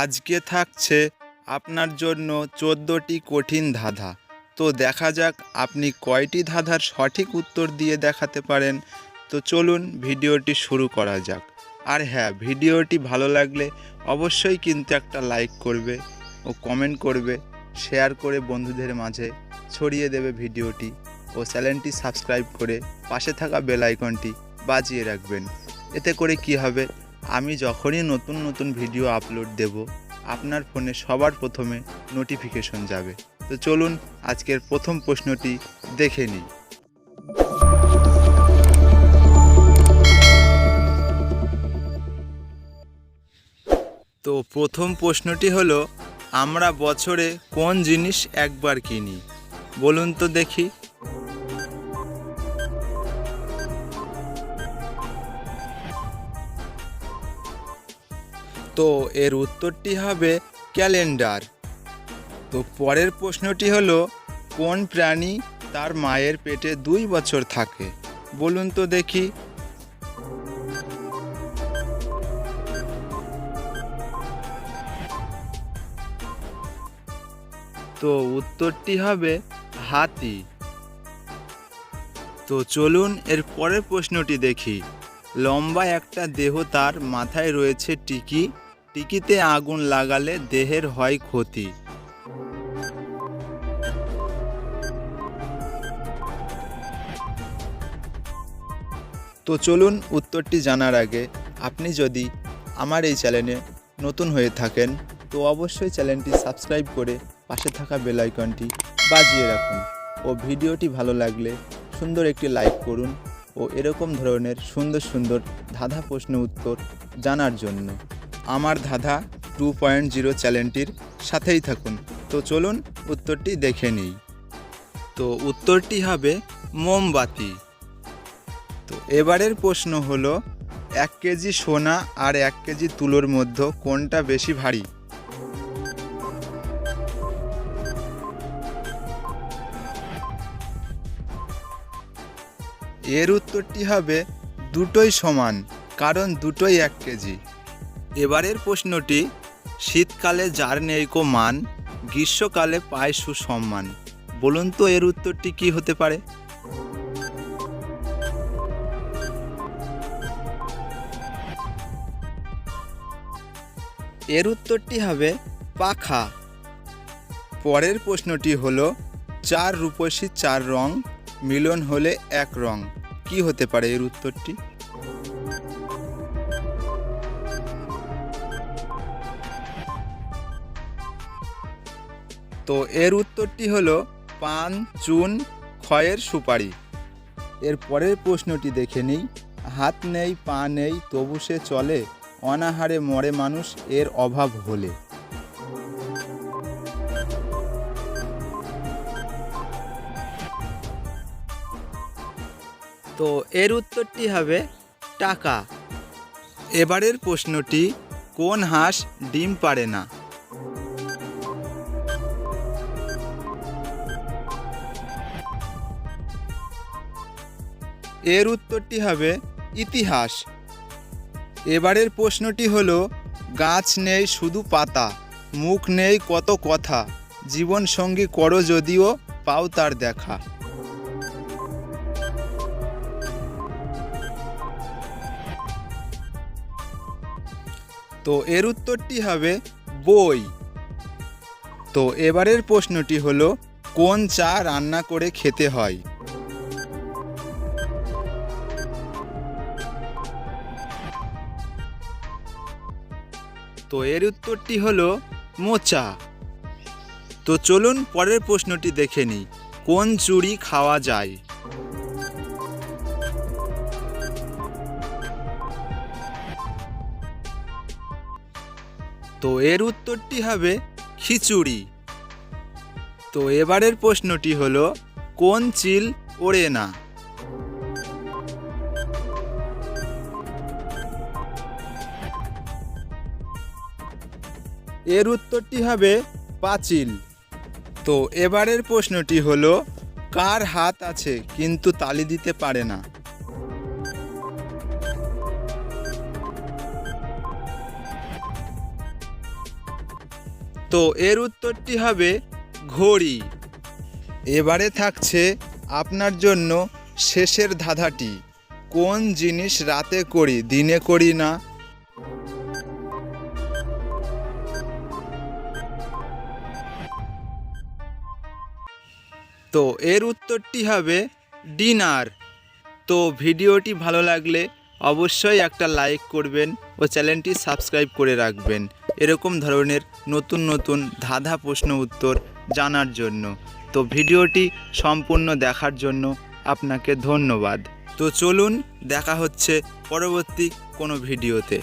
আজকে থাকছে আপনার জন্য চোদ্দোটি কঠিন ধাঁধা। তো দেখা যাক আপনি কয়টি ধাঁধার সঠিক উত্তর দিয়ে দেখাতে পারেন। তো চলুন ভিডিওটি শুরু করা যাক। আর হ্যাঁ ভিডিওটি ভালো লাগলে অবশ্যই কিন্তু একটা লাইক করবে ও কমেন্ট করবে, শেয়ার করে বন্ধুদের মাঝে ছড়িয়ে দেবে ভিডিওটি ও চ্যানেলটি সাবস্ক্রাইব করে পাশে থাকা বেল আইকনটি বাজিয়ে রাখবেন। এতে করে কি হবে? আমি যখনই নতুন নতুন ভিডিও আপলোড দেব, আপনার ফোনে সবার প্রথমে নোটিফিকেশন যাবে। তো চলুন, আজকের প্রথম প্রশ্নটি দেখে নিই। তো প্রথম প্রশ্নটি হলো, আমরা বছরে কোন জিনিস একবার কিনি? বলুন তো দেখি। তো এর উত্তরটি হবে ক্যালেন্ডার। তো পরের প্রশ্নটি হলো, কোন প্রাণী তার মায়ের পেটে দুই বছর থাকে? বলুন তো দেখি। তো উত্তরটি হবে হাতি। তো চলুন এর পরের প্রশ্নটি দেখি। লম্বা একটা দেহ তার মাথায় রয়েছে টিকি। টিকিতে আগুন লাগালে দেহের হয় ক্ষতি। তো চলুন উত্তরটি জানার আগে, আপনি যদি আমার এই চ্যানেলে নতুন হয়ে থাকেন, তো অবশ্যই চ্যানেলটি সাবস্ক্রাইব করে পাশে থাকা বেল আইকনটি বাজিয়ে রাখুন। ও ভিডিওটি ভালো লাগলে সুন্দর একটি লাইক করুন। ও এরকম ধরনের সুন্দর সুন্দর ধাঁধা প্রশ্ন উত্তর জানার জন্য আমার ধাঁধা টু পয়েন্ট জিরো চ্যানেলটির সাথেই থাকুন। তো চলুন উত্তরটি দেখে নিই। তো উত্তরটি হবে মোমবাতি। তো এবারের প্রশ্ন হলো, এক কেজি সোনা আর এক কেজি তুলোর মধ্যে কোনটা বেশি ভারী? এর উত্তরটি হবে দুটোই সমান, কারণ দুটোই এক কেজি। এবারের প্রশ্নটি, শীতকালে যার নেই কো মান, গ্রীষ্মকালে পায় সুসম্মান। বলুন তো এর উত্তরটি কি হতে পারে? এর উত্তরটি হবে পাখা। পরের প্রশ্নটি হলো, চার রূপসী চার রং মিলন হলে এক রং। কি হতে পারে এর উত্তরটি? তো এর উত্তরটি হলো পান, চুন, ক্ষয়ের সুপারি। এর পরের প্রশ্নটি দেখে নিই। হাত নেই, পা নেই, তবু সে চলে, অনাহারে মরে মানুষ, এর অভাব হলে। তো এর উত্তরটি হবে টাকা। এবারের প্রশ্নটি, কোন হাঁস ডিম পারে না? এর উত্তরটি হবে ইতিহাস। এবারের প্রশ্নটি হলো, গাছ নেই শুধু পাতা, মুখ নেই কত কথা জীবন সঙ্গী করো যদিও পাও তার দেখা। তো এর উত্তরটি হবে বই। তো এবারের প্রশ্নটি হলো, কোন চা রান্না করে খেতে হয়? তো এর উত্তরটি হলো মোচা। তো চলুন পরের প্রশ্নটি দেখে নিই, কোন চুড়ি খাওয়া যায়? তো এর উত্তরটি হবে খিচুড়ি। তো এবারের প্রশ্নটি হলো, কোন চিল ওড়ে না? এর উত্তরটি হবে পাঁচিল। তো এবারের প্রশ্নটি হলো, কার হাত আছে কিন্তু তালি দিতে পারে না? তো এর উত্তরটি হবে ঘড়ি। এবারে থাকছে আপনার জন্য শেষের ধাঁধাটি। কোন জিনিস রাতে করি, দিনে করি না? তো এর উত্তরটি হবে ডিনার। তো ভিডিওটি ভালো লাগলে অবশ্যই একটা লাইক করবেন ও চ্যানেলটি সাবস্ক্রাইব করে রাখবেন। এরকম ধরনের নতুন নতুন ধাঁধা প্রশ্ন উত্তর জানার জন্য। তো ভিডিওটি সম্পূর্ণ দেখার জন্য আপনাকে ধন্যবাদ। তো চলুন দেখা হচ্ছে পরবর্তী কোনো ভিডিওতে।